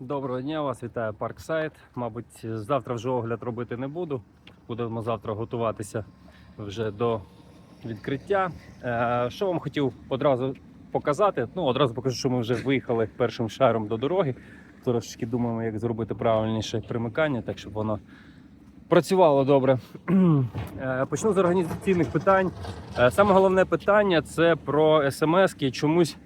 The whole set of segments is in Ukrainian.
Доброго дня, вас вітає Парксайд. Мабуть, завтра вже огляд робити не буду. Будемо завтра готуватися вже до відкриття. Е, Що вам хотів одразу показати? Ну, одразу покажу, що ми вже виїхали першим шаром до дороги. Трошечки думаємо, як зробити правильніше примикання, так щоб воно працювало добре. Е, Почну з організаційних питань. Е, Саме головне питання це про смс-ки. Чомусь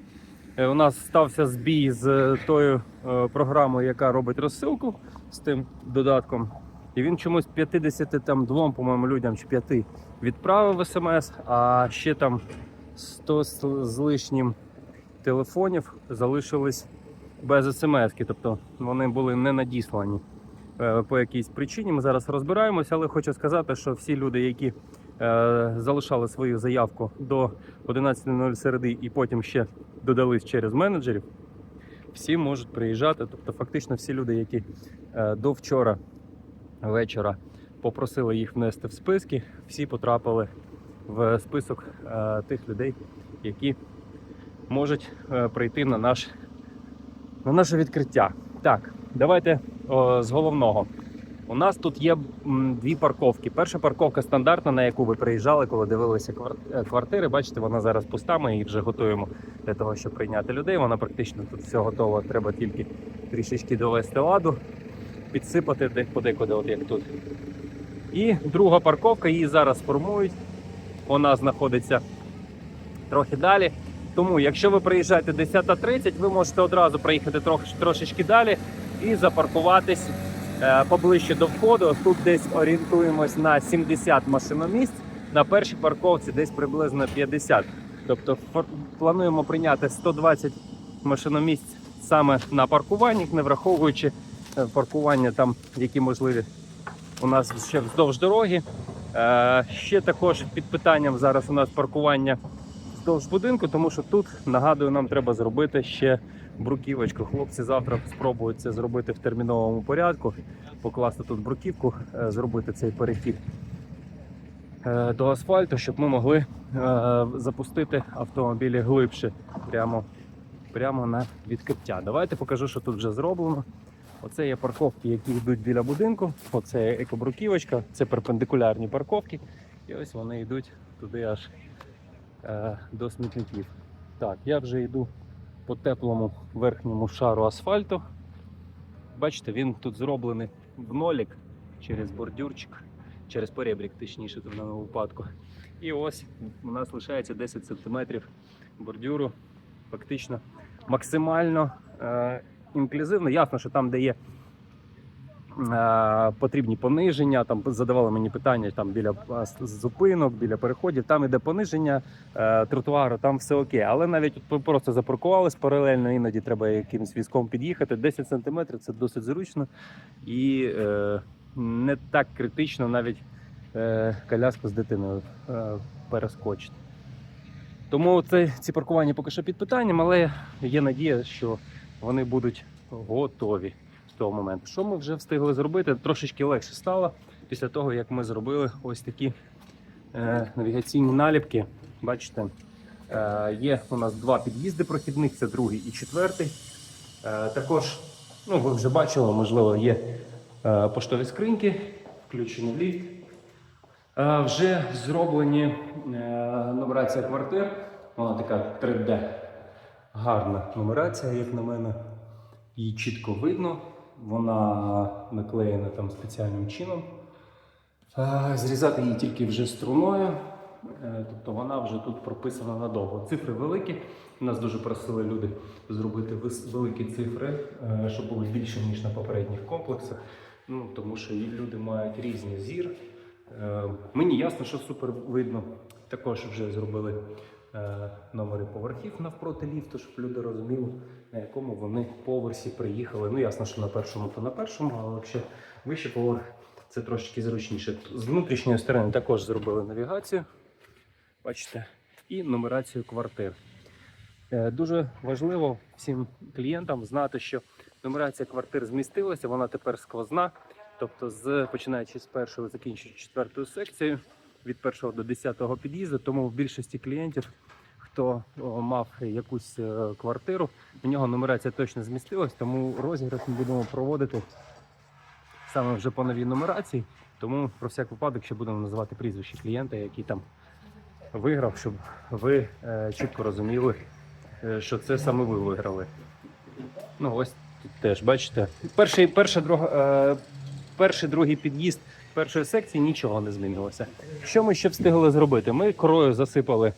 У нас стався збій з е, тою е, програмою, яка робить розсилку з тим додатком. І він чомусь 52, по-моєму, людям чи 5 відправив смс, а ще там 100 з лишнім телефонів залишились без смс. Тобто вони були не надіслані е, по якійсь причині. Ми зараз розбираємося, але хочу сказати, що всі люди, які е, залишали свою заявку до 11.00 середи і потім ще додались через менеджерів, всі можуть приїжджати. Тобто, фактично, всі люди, які е, до вчора вечора попросили їх внести в списки, всі потрапили в список е, тих людей, які можуть е, прийти на наш на наше відкриття. Так, давайте о, з головного. У нас тут є дві парковки. Перша парковка стандартна, на яку ви приїжджали, коли дивилися е, квартири. Бачите, вона зараз пуста. Ми її вже готуємо для того, щоб прийняти людей. Вона практично тут все готово. Треба тільки трішечки довести ладу, підсипати де подекуди, от як тут. І друга парковка, її зараз формують. Вона знаходиться трохи далі. Тому, якщо ви приїжджаєте 10.30, ви можете одразу проїхати трошечки далі і запаркуватись поближче до входу. Тут десь орієнтуємось на 70 машиномісць, на першій парковці десь приблизно 50. Тобто плануємо прийняти 120 машиномісць саме на паркуванні, не враховуючи е, паркування там, які можливі у нас ще вздовж дороги. Е, ще також під питанням зараз у нас паркування вздовж будинку, тому що тут, нагадую, нам треба зробити ще бруківочку. Хлопці завтра спробують це зробити в терміновому порядку, покласти тут бруківку, е, зробити цей перехід е, до асфальту, щоб ми могли е, запустити автомобілі глибше прямо, прямо на відкриття. Давайте покажу, що тут вже зроблено. Оце є парковки, які йдуть біля будинку. Оце екобруківочка, це перпендикулярні парковки. І ось вони йдуть туди аж е, до смітників. Так, я вже йду по теплому верхньому шару асфальту. Бачите, він тут зроблений в нолік через бордюрчик, через поребрік, точніше, в даному випадку. І ось у нас лишається 10 см бордюру. Фактично максимально е, інклюзивно. Ясно, що там, де є потрібні пониження, там задавали мені питання там біля е, зупинок, біля переходів, там іде пониження е, тротуару, там все окей. Але навіть просто запаркувались паралельно, іноді треба якимось візком під'їхати. 10 см це досить зручно і е, не так критично навіть е, коляску з дитиною е, перескочити. Тому це, ці паркування поки що під питанням, але є надія, що вони будуть готові того моменту. Що ми вже встигли зробити? Трошечки легше стало після того, як ми зробили ось такі е, навігаційні наліпки. Бачите, е, є у нас два під'їзди прохідних, це другий і четвертий. Е, також, ну ви вже бачили, можливо, є е, поштові скриньки, включений ліфт. Е, Вже зроблені е, нумерація квартир. Вона така 3D. Гарна нумерація, як на мене. Її чітко видно. Вона наклеєна там спеціальним чином. Зрізати її тільки вже струною. Е, Тобто вона вже тут прописана надовго. Цифри великі. Нас дуже просили люди зробити великі цифри, е, щоб були більше, ніж на попередніх комплексах. Ну, тому що люди мають різний зір. Е, Мені ясно, що супер видно. Також вже зробили номери поверхів навпроти ліфту, щоб люди розуміли, на якому вони поверсі приїхали. Ну, ясно, що на першому, то на першому, але якщо вище поверх, це трошки зручніше. З внутрішньої сторони також зробили навігацію. Бачите, і нумерацію квартир. Е, Дуже важливо всім клієнтам знати, що нумерація квартир змістилася, вона тепер сквозна. Тобто, з починаючи з першої, закінчуючи четвертою секцією, від першого до десятого під'їзду. Тому в більшості клієнтів, хто мав якусь е, квартиру, в нього нумерація точно змістилась, тому розіграш ми будемо проводити саме вже по новій нумерації. Тому про всяк випадок ще будемо називати прізвище клієнта, який там виграв, щоб ви е, чітко розуміли, е, що це саме ви виграли. Ну, ось тут теж, бачите. Перший, перша, друга, перший другий під'їзд першої секції нічого не змінилося. Що ми ще встигли зробити? Ми корою засипали,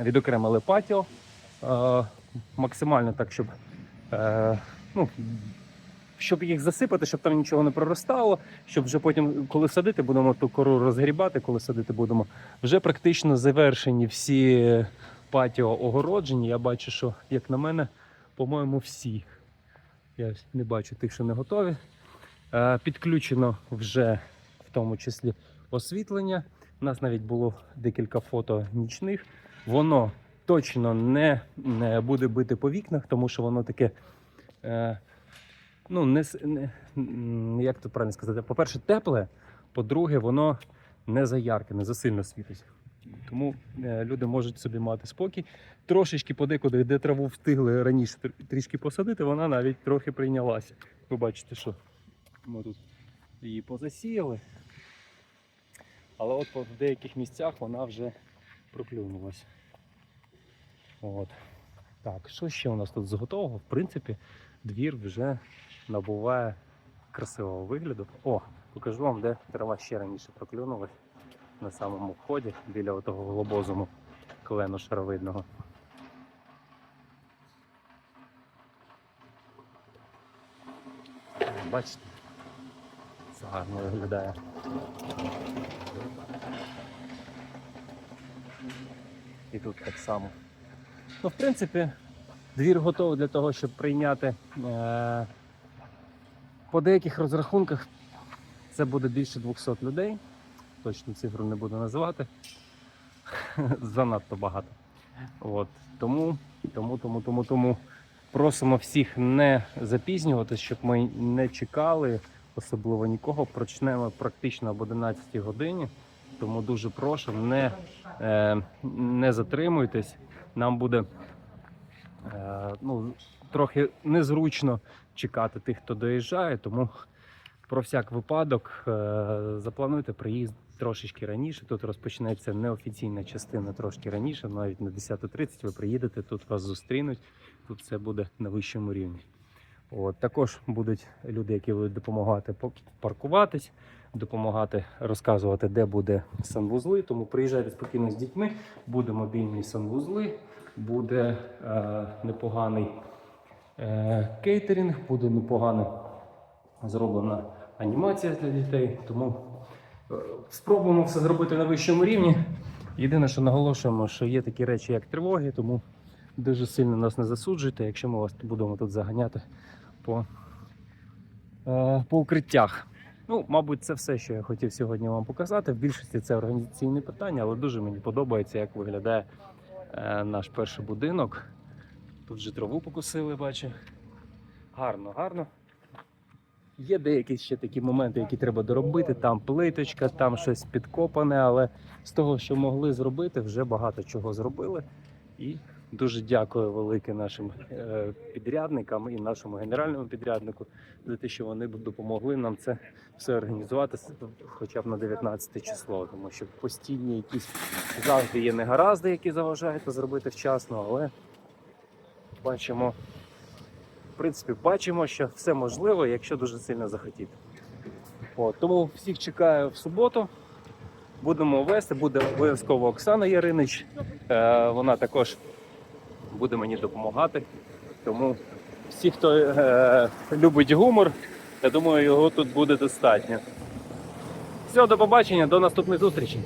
відокремили патіо е, максимально так, щоб, е, ну, щоб їх засипати, щоб там нічого не проростало, щоб вже потім, коли садити, будемо ту кору розгрібати, коли садити будемо. Вже практично завершені всі патіо огороджені. Я бачу, що, як на мене, по-моєму, всі. Я не бачу тих, що не готові. Е, Підключено вже в тому числі освітлення. У нас навіть було декілька фото нічних. Воно точно не, буде бити по вікнах, тому що воно таке. Е, ну, не, не, як тут правильно сказати? По-перше, тепле, по-друге, воно не заярке, не засильно світить. Тому е, люди можуть собі мати спокій. Трошечки подекуди, де траву встигли раніше трішки посадити, вона навіть трохи прийнялася. Ви бачите, що ми тут її позасіяли. Але от в деяких місцях вона вже проклюнулась. От. Так, що ще у нас тут з готового? В принципі, двір вже набуває красивого вигляду. О, покажу вам, де трава ще раніше проклюнулась на самому вході біля того глобозуму клену шаровидного. Бачите? Гарно виглядає. І тут так само. Ну, в принципі, двір готовий для того, щоб прийняти. Е- по деяких розрахунках це буде більше 200 людей. Точну цифру не буду називати. Занадто багато. От. Тому, тому, тому, тому, тому просимо всіх не запізнюватись, щоб ми не чекали, особливо нікого. Почнемо практично об 11 годині. Тому дуже прошу, не, е, не затримуйтесь. Нам буде е, ну, трохи незручно чекати тих, хто доїжджає, тому про всяк випадок е, заплануйте приїзд трошечки раніше. Тут розпочнеться неофіційна частина трошки раніше, навіть на 10.30 ви приїдете, тут вас зустрінуть, тут все буде на вищому рівні. От, також будуть люди, які будуть допомагати паркуватись, допомагати розказувати, де буде санвузли. Тому приїжджайте спокійно з дітьми, буде мобільні санвузли, буде е, непоганий е, кейтерінг, буде непогана зроблена анімація для дітей. Тому е, спробуємо все зробити на вищому рівні. Єдине, що наголошуємо, що є такі речі, як тривоги, тому дуже сильно нас не засуджуйте, якщо ми вас будемо тут заганяти по, е, по укриттях. Ну, мабуть, це все, що я хотів сьогодні вам показати. В більшості це організаційне питання, але дуже мені подобається, як виглядає е, наш перший будинок. Тут же траву покусили, бачу. Гарно, гарно. Є деякі ще такі моменти, які треба доробити. Там плиточка, там щось підкопане, але з того, що могли зробити, вже багато чого зробили. І дуже дякую велике нашим е, підрядникам і нашому генеральному підряднику за те, що вони допомогли нам це все організувати хоча б на 19 число, тому що постійні якісь завжди є негаразди, які заважають зробити вчасно, але бачимо, в принципі, бачимо, що все можливо, якщо дуже сильно захотіти. От, тому всіх чекаю в суботу. Будемо вести, буде обов'язково Оксана Яринич. Е, вона також буде мені допомагати. Тому всі, хто е, любить гумор, я думаю, його тут буде достатньо. Все, до побачення, до наступних зустрічей.